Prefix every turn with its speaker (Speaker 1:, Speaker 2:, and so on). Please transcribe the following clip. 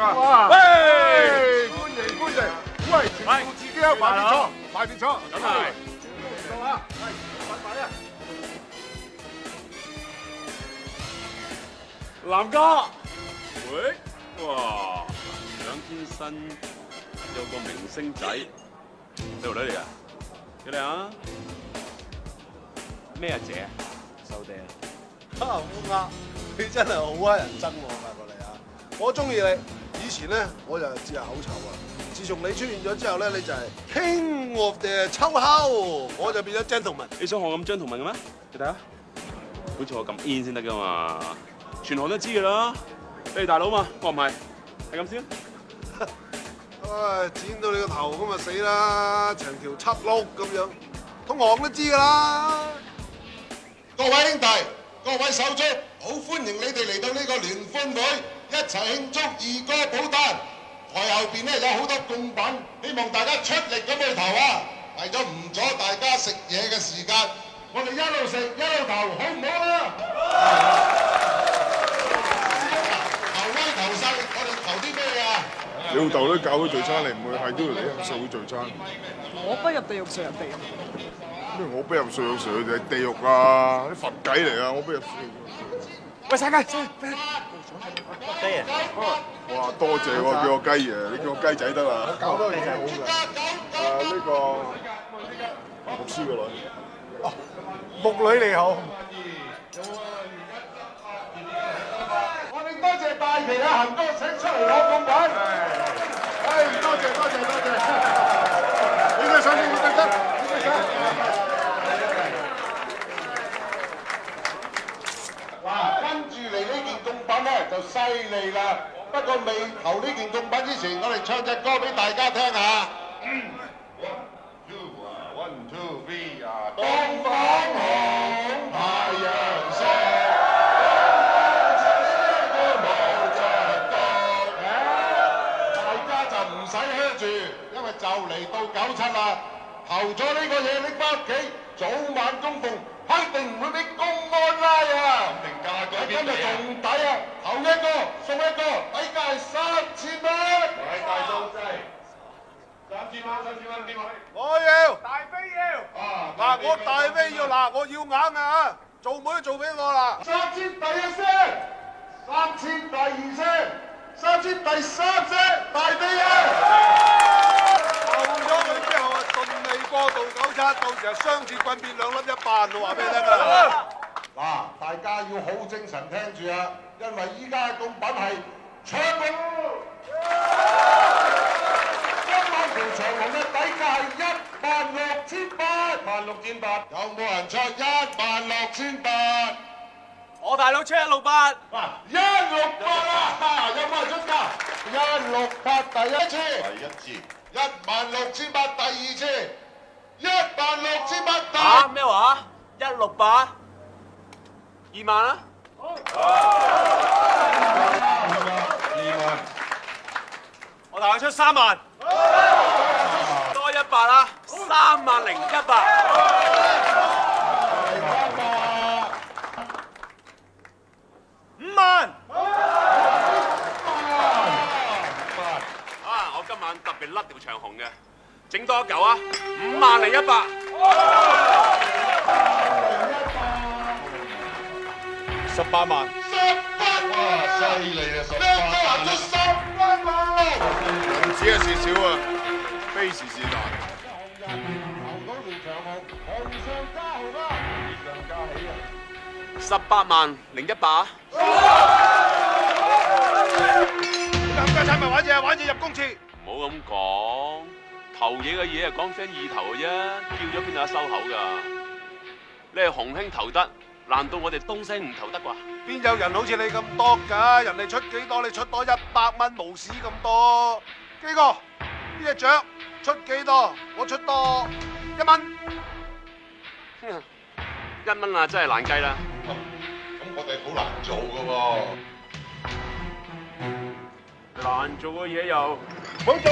Speaker 1: 啊！喂，歡迎歡迎，喂，全部自己有排列坐，快啲坐，
Speaker 2: 咁係
Speaker 1: 到啊，係，快快啊！
Speaker 2: 南哥，喂，哇，兩天新有個明星仔，你條女嚟噶？幾靚啊？咩啊姐？收爹。
Speaker 3: 啊，烏鴉，你真係好乞人憎喎，發覺你啊！我中意你，以前咧我就只係口臭啊，自從你出現咗之後咧，你就係 King of the 秋口，我就變咗 gentleman。
Speaker 2: 你想學咁 gentleman 嘅咩？你睇下，好似我咁 in 先得噶嘛，全行都知噶啦。你大佬嘛，我唔係，係咁先。
Speaker 3: 唉，剪到你個頭咁啊死啦，成條七碌咁樣，通行都知噶啦。
Speaker 4: 各位兄弟、各位手足，好歡迎你哋嚟到呢個聯歡會，一齊慶祝二哥保誕。台後邊咧有好多供品，希望大家出力咁去投啊！為咗唔阻大家食嘢嘅時間，我哋一路食一路投，好唔好啊？投威投勢，我哋投啲咩啊？
Speaker 1: 你老豆都教佢聚餐，你唔會係都要嚟社會聚餐。
Speaker 5: 我不入地獄誰入地獄？
Speaker 1: 咩我不入睡有時佢地獄啊！啲佛偈嚟啊！我不入睡。
Speaker 5: 喂，晒雞，晒雞，
Speaker 1: 哇！多謝喎，叫我雞爺，你叫我雞仔得啦。搞多嘢好嘅。誒呢個牧師個女。
Speaker 3: 哦木女你好，
Speaker 4: 我哋多謝大旗啊，恒哥請出嚟攞貢品。
Speaker 1: 誒，多謝多謝多謝。你嘅相你得得，你嘅相。
Speaker 4: 嗱，跟住嚟呢件貢品咧就犀利啦。不過未投呢件貢品之前，我哋唱隻歌俾大家聽下。One two three 啊！東方紅，太陽升。大家就唔使噓住，因為就嚟到九七啦。投咗呢個嘢拎翻屋企，早晚供奉，肯定唔會俾公安拉啊！定價改今日仲抵啊！頭一個送一個，底價係三千蚊。大數制，三千蚊，三千蚊點啊？
Speaker 3: 我要
Speaker 1: 大飛要。
Speaker 4: 啊！
Speaker 3: 嗱，我大飛要嗱，我要硬啊！做妹做俾我啦。
Speaker 4: 三千第一聲，三千第二聲，三千第三聲，大飛啊！
Speaker 3: 投咗佢之後啊，順利過渡九七，到時候雙節棍變兩粒一瓣，我話俾你聽啊！
Speaker 4: 嗱，大家要好精神聽住啊，因為依家嘅貢品係長龍，今晚條長龍嘅底價係一萬六千八，萬六千八，有冇人出一萬六千八？
Speaker 5: 我大佬出一六八，
Speaker 4: 嗱，一六八啊，有冇人出價？一六八第一次，第一次，一萬六千八第二次，一萬六千八第
Speaker 5: 啊咩話？一六八，二萬啊？我大佬出三萬，多一百啦，三萬零一百。五萬。啊！我今晚特別甩條長紅嘅，整多一嚿啊！五萬零一百。
Speaker 1: 十八萬。
Speaker 4: 十八哇，犀利啊！十八萬出十
Speaker 1: 唔止係事少啊，非時是大。
Speaker 4: 投到條長紅，紅上加紅啊！上加喜啊！
Speaker 5: 十八萬零一百。
Speaker 3: 冚家產咪玩嘢，玩嘢入公廁。
Speaker 2: 唔好咁講，投嘢嘅嘢係講聲意頭嘅啫，叫咗邊度有得收口㗎？你係洪興投得，難道我哋東星唔投得啩？
Speaker 3: 邊有人好似你咁多㗎？人哋出幾多，你出多一百蚊，無屎咁多。基哥，呢只雀出幾多？我出多一蚊。
Speaker 2: 一蚊啊，真係難計啦！
Speaker 4: 咁我哋好難做㗎喎。
Speaker 2: 難做嘅嘢又
Speaker 4: 冇做。